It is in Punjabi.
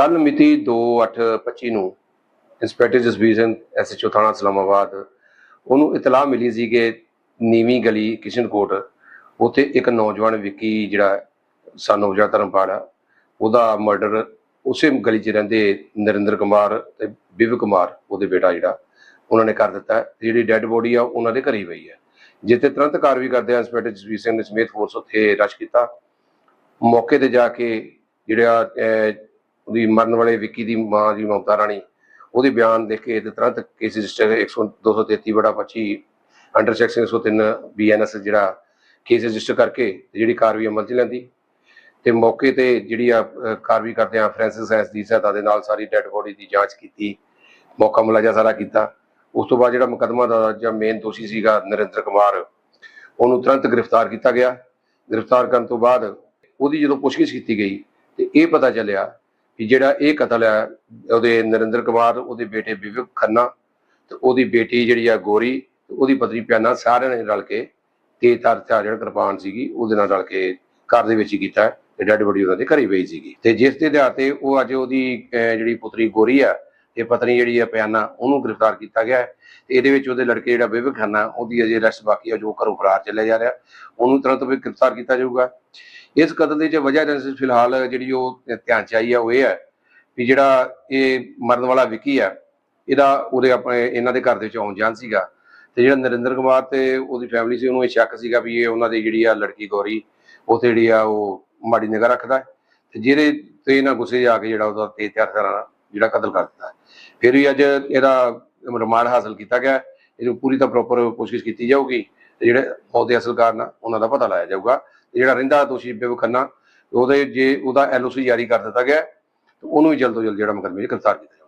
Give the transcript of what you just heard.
ਕੱਲ ਮਿਤੀ 2/8/25 ਨੂੰ ਇੰਸਪੈਕਟਰ ਜਸਬੀਰ ਸਿੰਘ ਐਸਐਚਓ ਥਾਣਾ ਇਸਲਾਮਾਬਾਦ ਉਹਨੂੰ ਇਤਲਾਹ ਮਿਲੀ ਸੀ ਕਿ ਨੀਵੀਂ ਗਲੀ ਕਿਸ਼ਨਕੋਟ, ਉੱਥੇ ਇੱਕ ਨੌਜਵਾਨ ਵਿੱਕੀ ਜਿਹੜਾ ਸਾਨੂੰ ਜਿਹੜਾ ਧਰਮਪਾਲ ਆ, ਉਹਦਾ ਮਰਡਰ ਉਸੇ ਗਲੀ 'ਚ ਰਹਿੰਦੇ ਨਰਿੰਦਰ ਕੁਮਾਰ ਤੇ ਬਿਵ ਕੁਮਾਰ, ਉਹਦੇ ਬੇਟਾ ਜਿਹੜਾ, ਉਹਨਾਂ ਨੇ ਕਰ ਦਿੱਤਾ ਜਿਹੜੀ ਡੈੱਡ ਬੋਡੀ ਆ, ਉਹਨਾਂ ਦੇ ਘਰੇ ਹੀ ਪਈ ਹੈ। ਜਿੱਥੇ ਤੁਰੰਤ ਕਾਰਵਾਈ ਕਰਦੇ ਆ ਇੰਸਪੈਕਟਰ ਜਸਬੀਰ ਸਿੰਘ ਨੇ ਸਮੇਤ ਫੋਰਸ ਉੱਥੇ ਰਸ਼ ਕੀਤਾ। ਮੌਕੇ ਤੇ ਜਾ ਕੇ ਜਿਹੜਾ ਉਹਦੀ ਮਰਨ ਵਾਲੇ ਵਿੱਕੀ ਦੀ ਮਾਂ ਜੀ, ਮਮਤਾ ਰਾਣੀ, ਉਹਦੇ ਬਿਆਨ ਦੇਖ ਕੇ ਤੇ ਤੁਰੰਤ ਕੇਸ ਰਜਿਸਟਰ 100 233 ਬੜਾ 25 ਅੰਡਰ ਸੈਕਸ਼ਨ 103 ਬੀਐਨਐਸ ਜਿਹੜਾ ਕੇਸ ਰਜਿਸਟਰ ਕਰਕੇ ਜਿਹੜੀ ਕਾਰਵਾਈ ਅਮਲ 'ਚ ਲੈਂਦੀ ਤੇ ਮੌਕੇ ਤੇ ਜਿਹੜੀ ਆ ਕਾਰਵਾਈ ਕਰਦੇ ਆ ਫ੍ਰੈਂਸਿਸ ਸਾਇੰਸ ਦੀ ਸਹਾਇਤਾ ਦੇ ਨਾਲ ਸਾਰੀ ਡੈੱਡ ਬੋਡੀ ਦੀ ਜਾਂਚ ਕੀਤੀ, ਮੌਕਾ ਮੁਲਾਜ਼ਾ ਸਾਰਾ ਕੀਤਾ। ਉਸ ਤੋਂ ਬਾਅਦ ਜਿਹੜਾ ਮੁਕੱਦਮਾ ਦਾ ਜਾਂ ਮੇਨ ਦੋਸ਼ੀ ਸੀਗਾ ਨਰਿੰਦਰ ਕੁਮਾਰ, ਉਹਨੂੰ ਤੁਰੰਤ ਗ੍ਰਿਫਤਾਰ ਕੀਤਾ ਗਿਆ। ਗ੍ਰਿਫਤਾਰ ਕਰਨ ਤੋਂ ਬਾਅਦ ਉਹਦੀ ਜਦੋਂ ਪੁੱਛਗਿੱਛ ਕੀਤੀ ਗਈ ਤੇ ਇਹ ਪਤਾ ਚੱਲਿਆ ਕਿ ਜਿਹੜਾ ਇਹ ਕਤਲ ਹੈ, ਉਹਦੇ ਨਰਿੰਦਰ ਕੁਮਾਰ ਉਹਦੇ ਬੇਟੇ ਵਿਵੇਕ ਖੰਨਾ ਤੇ ਉਹਦੀ ਬੇਟੀ ਜਿਹੜੀ ਆ ਗੋਰੀ ਤੇ ਉਹਦੀ ਪਤਨੀ ਪਿਆਨਾ ਸਾਰਿਆਂ ਨੇ ਰਲ ਕੇ ਤੇ ਤਾਰ ਹਥਿਆਰ ਜਿਹੜਾ ਕਿਰਪਾਨ ਸੀਗੀ, ਉਹਦੇ ਨਾਲ ਰਲ ਕੇ ਘਰ ਦੇ ਵਿੱਚ ਹੀ ਕੀਤਾ, ਤੇ ਡੈਡ ਬੋਡੀ ਉਹਨਾਂ ਦੇ ਘਰੇ ਪਈ ਸੀਗੀ। ਤੇ ਜਿਸ ਦੇ ਆਧਾਰ ਤੇ ਉਹ ਅੱਜ ਉਹਦੀ ਜਿਹੜੀ ਪੁੱਤਰੀ ਗੋਰੀ ਆ ਤੇ ਪਤਨੀ ਜਿਹੜੀ ਆ ਪਿਆਨਾ ਉਹਨੂੰ ਗ੍ਰਿਫਤਾਰ ਕੀਤਾ ਗਿਆ ਹੈ ਇਹਦੇ ਵਿੱਚ ਉਹਦੇ ਲੜਕੇ ਜਿਹੜਾ ਵਿਵੇਕ ਖੰਨਾ, ਉਹਦੀ ਅਜੇ ਅਰੈਸਟ ਬਾਕੀ ਆ, ਜੋ ਘਰੋਂ ਫਰਾਰ ਚੱਲਿਆ ਜਾ ਰਿਹਾ। ਉਹਨੂੰ ਤੁਰੰਤ ਵੀ ਗ੍ਰਿਫਤਾਰ ਕੀਤਾ ਜਾਊਗਾ। ਇਸ ਕਤਲ ਦੀ ਜੋ ਵਜ੍ਹਾ ਜੈਸੇ ਫਿਲਹਾਲ ਜਿਹੜੀ ਉਹ ਧਿਆਨ ਚ ਆਈ ਆ, ਉਹ ਇਹ ਹੈ ਵੀ ਜਿਹੜਾ ਇਹ ਮਰਨ ਵਾਲਾ ਵਿੱਕੀ ਆ, ਇਹਦਾ ਉਹਦੇ ਆਪਣੇ, ਇਹਨਾਂ ਦੇ ਘਰ ਦੇ ਵਿੱਚ ਆਉਣ ਜਾਣ ਸੀਗਾ। ਤੇ ਜਿਹੜਾ ਨਰਿੰਦਰ ਕੁਮਾਰ ਤੇ ਉਹਦੀ ਫੈਮਿਲੀ ਸੀ, ਉਹਨੂੰ ਇਹ ਸ਼ੱਕ ਸੀਗਾ ਵੀ ਇਹ ਉਹਨਾਂ ਦੀ ਜਿਹੜੀ ਆ ਲੜਕੀ ਗੌਰੀ ਉੱਥੇ ਜਿਹੜੀ ਆ ਉਹ ਮਾੜੀ ਨਿਗਾਹ ਰੱਖਦਾ ਹੈ। ਤੇ ਜਿਹਦੇ ਤੇ ਇਹਨਾਂ ਗੁੱਸੇ ਜਾ ਕੇ ਜਿਹੜਾ ਉਹਦਾ ਤੇਜ਼ ਤਿਆਰ ਨਾਲ ਜਿਹੜਾ ਕਤਲ ਕਰ ਦਿੱਤਾ ਫਿਰ ਵੀ ਅੱਜ ਇਹਦਾ ਰਿਮਾਂਡ ਹਾਸਲ ਕੀਤਾ ਗਿਆ ਇਹਨੂੰ ਪੂਰੀ ਤਾਂ ਪ੍ਰੋਪਰ ਕੋਸ਼ਿਸ਼ ਕੀਤੀ ਜਾਊਗੀ ਤੇ ਜਿਹੜੇ ਉਹਦੇ ਅਸਲ ਕਾਰਨ ਉਹਨਾਂ ਦਾ ਪਤਾ ਲਾਇਆ ਜਾਊਗਾ। ਤੇ ਜਿਹੜਾ ਰਹਿੰਦਾ ਦੋਸ਼ੀ ਬੇਵ ਖੰਨਾ, ਉਹਦੇ ਜੇ ਉਹਦਾ ਐਲਓਸੀ ਜਾਰੀ ਕਰ ਦਿੱਤਾ ਗਿਆ ਤੇ ਉਹਨੂੰ ਵੀ ਜਲਦ ਤੋਂ ਜਲਦ ਜਿਹੜਾ ਮੁਕੱਦਮੇ 'ਚ ਗ੍ਰਿਫਤਾਰ ਕੀਤਾ